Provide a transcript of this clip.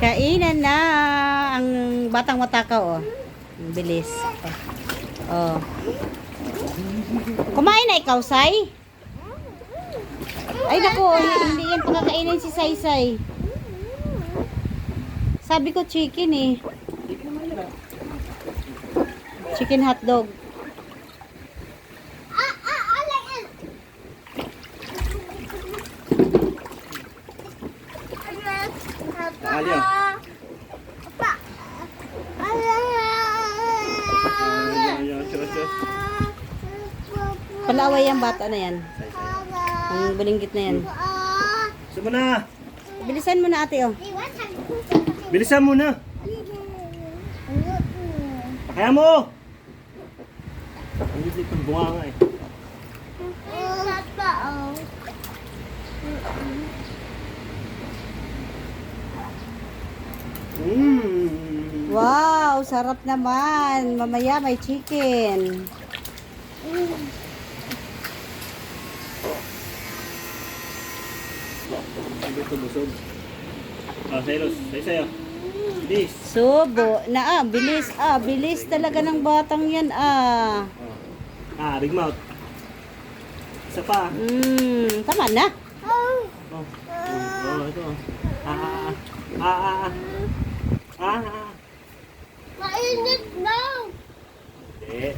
Kainan na ang batang matakaw, oh. Ang bilis. Oh. Kumain na ikaw, Sai? Ay, naku, hindi yan pagkakainin si Sai Sai. Sabi ko chicken eh. Chicken hotdog. Ali, oh. Sure, sure. Palaway ang bata na yan. Ang bulinggit na yan. Gusto mo na. Bilisan mo na ate, oh. Bilisan mo na. Pakaya mo. Ang liit ng bunga nga eh. Mmm. Wow, sarap naman. Mamaya may chicken. Ah, Selos. Say sa'yo. Bilis. Subo na ah, bilis ah, bilis talaga ng batang yan ah. Ah, big mouth. Isa pa. Hmm, tama na. Oh. Oh, oh ito. ah, ah. Ah, ah, ah. Ah, ah, Yeah.